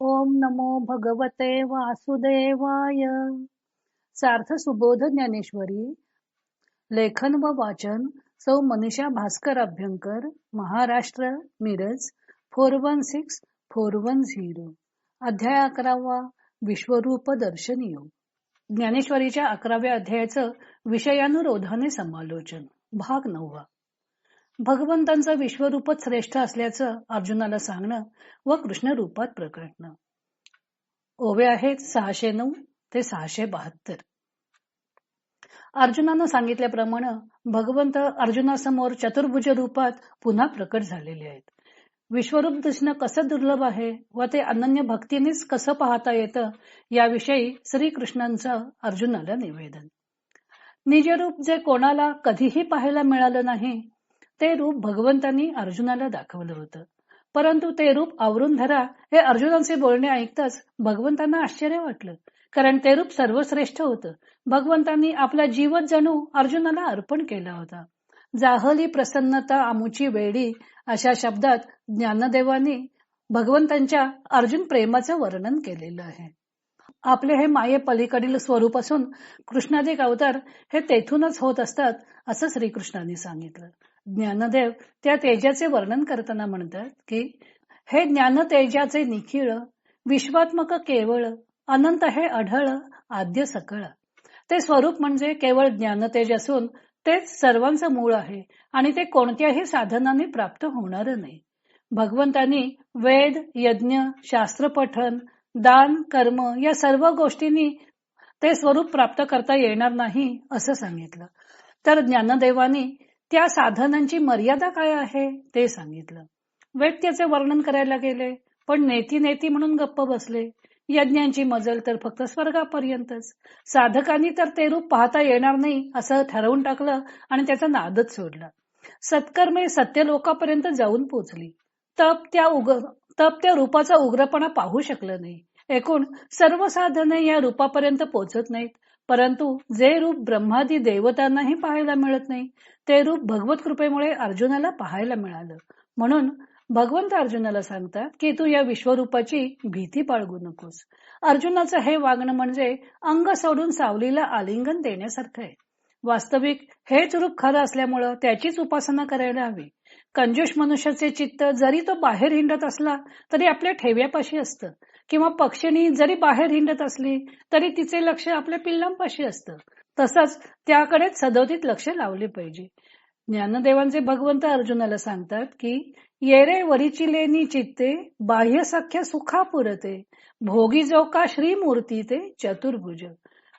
ओम नमो भगवते वासुदेवाय. सार्थ सुबोध ज्ञानेश्वरी. लेखन व वाचन सौ Manisha Bhaskar Abhyankar. Maharashtra Miraj four one six four one zero. अध्याय अकरावा विश्वरूप दर्शन योग ज्ञानेश्वरीच्या अकराव्या अध्यायाचं विषयानुरोधाने समालोचन. भाग नववा. भगवंतांचं विश्वरूपच श्रेष्ठ असल्याचं अर्जुनाला सांगणं व कृष्ण रूपात प्रकटणं. ओवे आहेत सहाशे नऊ ते सहाशे बहात्तर. अर्जुनानं सांगितल्याप्रमाणे भगवंत अर्जुनासमोर चतुर्भुज रूपात पुन्हा प्रकट झालेले आहेत. विश्वरूप दिसणं कसं दुर्लभ आहे व ते अनन्य भक्तीनेच कसं पाहता येतं याविषयी श्रीकृष्णांचं अर्जुनाला निवेदन. निजरूप जे कोणाला कधीही पाहायला मिळालं नाही ते रूप भगवंतांनी अर्जुनाला दाखवलं होतं. परंतु ते रूप आवरून धरा हे अर्जुनांचे बोलणे ऐकताच भगवंतांना आश्चर्य वाटलं. कारण ते रूप सर्वश्रेष्ठ होतं. भगवंतांनी आपला जीवच जणू अर्जुनाला अर्पण केला होता. जाहली प्रसन्नता आमुची वेडी अशा शब्दात ज्ञानदेवानी भगवंतांच्या अर्जुन प्रेमाचं वर्णन केलेलं आहे. आपले हे माये पलीकडील स्वरूप असून कृष्णाधिक अवतार हे तेथूनच होत असतात असं श्रीकृष्णांनी सांगितलं. ज्ञानदेव त्या तेजाचे वर्णन करताना म्हणतात की हे ज्ञान तेजाचे निखिळ विश्वात्मक केवळ अनंत हे अढळ आद्य सकळ. ते स्वरूप म्हणजे केवळ ज्ञानतेज असून तेच सर्वांचं मूळ आहे आणि ते कोणत्याही साधनाने प्राप्त होणार नाही. भगवंतांनी वेद यज्ञ शास्त्र पठन दान कर्म या सर्व गोष्टींनी ते स्वरूप प्राप्त करता येणार नाही असं सांगितलं. तर ज्ञानदेवानी त्या साधनांची मर्यादा काय आहे? ते सांगितलं. वेद त्याचे वर्णन करायला गेले पण नेती नेती म्हणून गप्प बसले. यज्ञांची मजल तर फक्त स्वर्गापर्यंतच. साधकांनी तर ते रूप पाहता येणार नाही असं ठरवून टाकलं आणि त्याचा नादच सोडला. सत्कर्मे सत्य लोकापर्यंत जाऊन पोचली. तप त्या उग तप त्या रूपाचा उग्रपणा पाहू शकलं नाही. एकूण सर्व साधने या रूपापर्यंत पोचत नाहीत. परंतु जे रूप ब्रह्मादी देवतांनाही पाहायला मिळत नाही ते रूप भगवत कृपेमुळे अर्जुनाला पाहायला मिळालं. म्हणून भगवंत अर्जुनाला सांगतात की तू या विश्वरूपाची भीती बाळगू नकोस. अर्जुनाचं हे वागणं म्हणजे अंग सोडून सावलीला आलिंगन देण्यासारखं आहे. वास्तविक हेच रूप खरं असल्यामुळं त्याचीच उपासना करायला हवी. कंजूष मनुष्याचे चित्त जरी तो बाहेर हिंडत असला तरी आपल्या ठेव्यापाशी असतं. किंवा पक्षिणी जरी बाहेर हिंडत असली तरी तिचे लक्ष आपल्या पिल्लांपाशी असतं. तसंच त्याकडे सदोदित लक्ष लावले पाहिजे. ज्ञानदेवांचे भगवंत अर्जुनाला सांगतात की येरे वरीची लेनी चित्ते बाह्य सख्य सुखा पुरते भोगी जो का श्रीमूर्ती ते चतुर्भुज.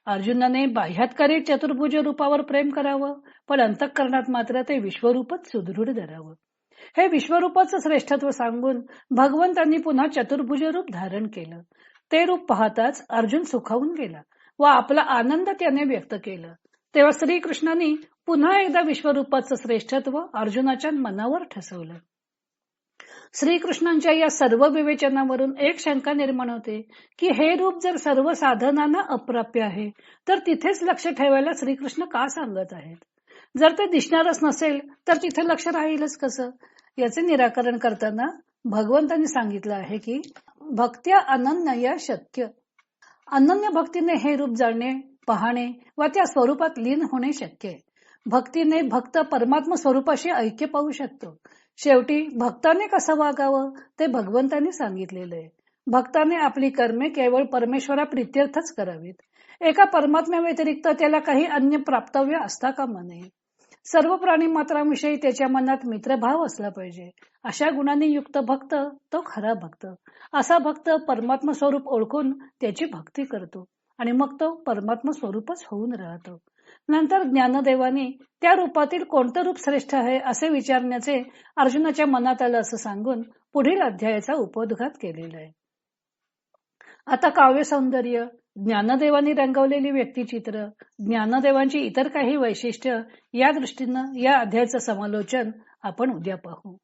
अर्जुनाने बाह्यातकारी चतुर्भुज रूपावर प्रेम करावं पण अंतःकरणात मात्र ते विश्वरूपच सुदृढ धरावं. हे विश्वरूपाचं श्रेष्ठत्व सांगून भगवंतांनी पुन्हा चतुर्भुज रूप धारण केलं. ते रूप पाहताच अर्जुन सुखावून गेला व आपला आनंद त्याने व्यक्त केला. तेव्हा श्रीकृष्णांनी पुन्हा एकदा विश्वरूपाचं श्रेष्ठत्व अर्जुनाच्या मनावर ठसवलं. श्रीकृष्णांच्या या सर्व विवेचनावरून एक शंका निर्माण होते की हे रूप जर सर्व साधनांना अप्राप्य आहे तर तिथेच लक्ष ठेवायला श्रीकृष्ण का सांगत आहेत? जर ते दिसणारच नसेल तर तिथे लक्ष राहीलच कसं? याचे निराकरण करताना भगवंतांनी सांगितलं आहे की भक्त्या अनन्य या शक्य. अनन्य भक्तीने हे रूप जाणणे पाहणे व त्या स्वरूपात लीन होणे शक्य. आहे भक्तीने भक्त परमात्म स्वरूपाशी ऐक्य पाहू शकतो. शेवटी भक्ताने कसं वागावं ते भगवंतांनी सांगितलेलं आहे. भक्ताने आपली कर्मे केवळ परमेश्वरा प्रित्यर्थच करावीत. एका परमात्म्या व्यतिरिक्त त्याला काही अन्य प्राप्तव्य असता का नये. सर्व प्राणी मात्रांविषयी त्याच्या मनात मित्रभाव असला पाहिजे. अशा गुणांनी युक्त भक्त तो खरा भक्त. असा भक्त परमात्मा स्वरूप ओळखून त्याची भक्ती करतो आणि मग तो परमात्मा स्वरूपच होऊन राहतो. नंतर ज्ञानदेवाने त्या रूपातील कोणतं रूप श्रेष्ठ आहे असे विचारण्याचे अर्जुनाच्या मनात आलं असं सांगून पुढील अध्यायाचा उपोद्घात केलेला आहे. आता काव्य सौंदर्य ज्ञानदेवांनी रंगवलेली व्यक्तिचित्र ज्ञानदेवांची इतर काही वैशिष्ट्य या दृष्टीनं या अध्यायाचं समालोचन आपण उद्या पाहू.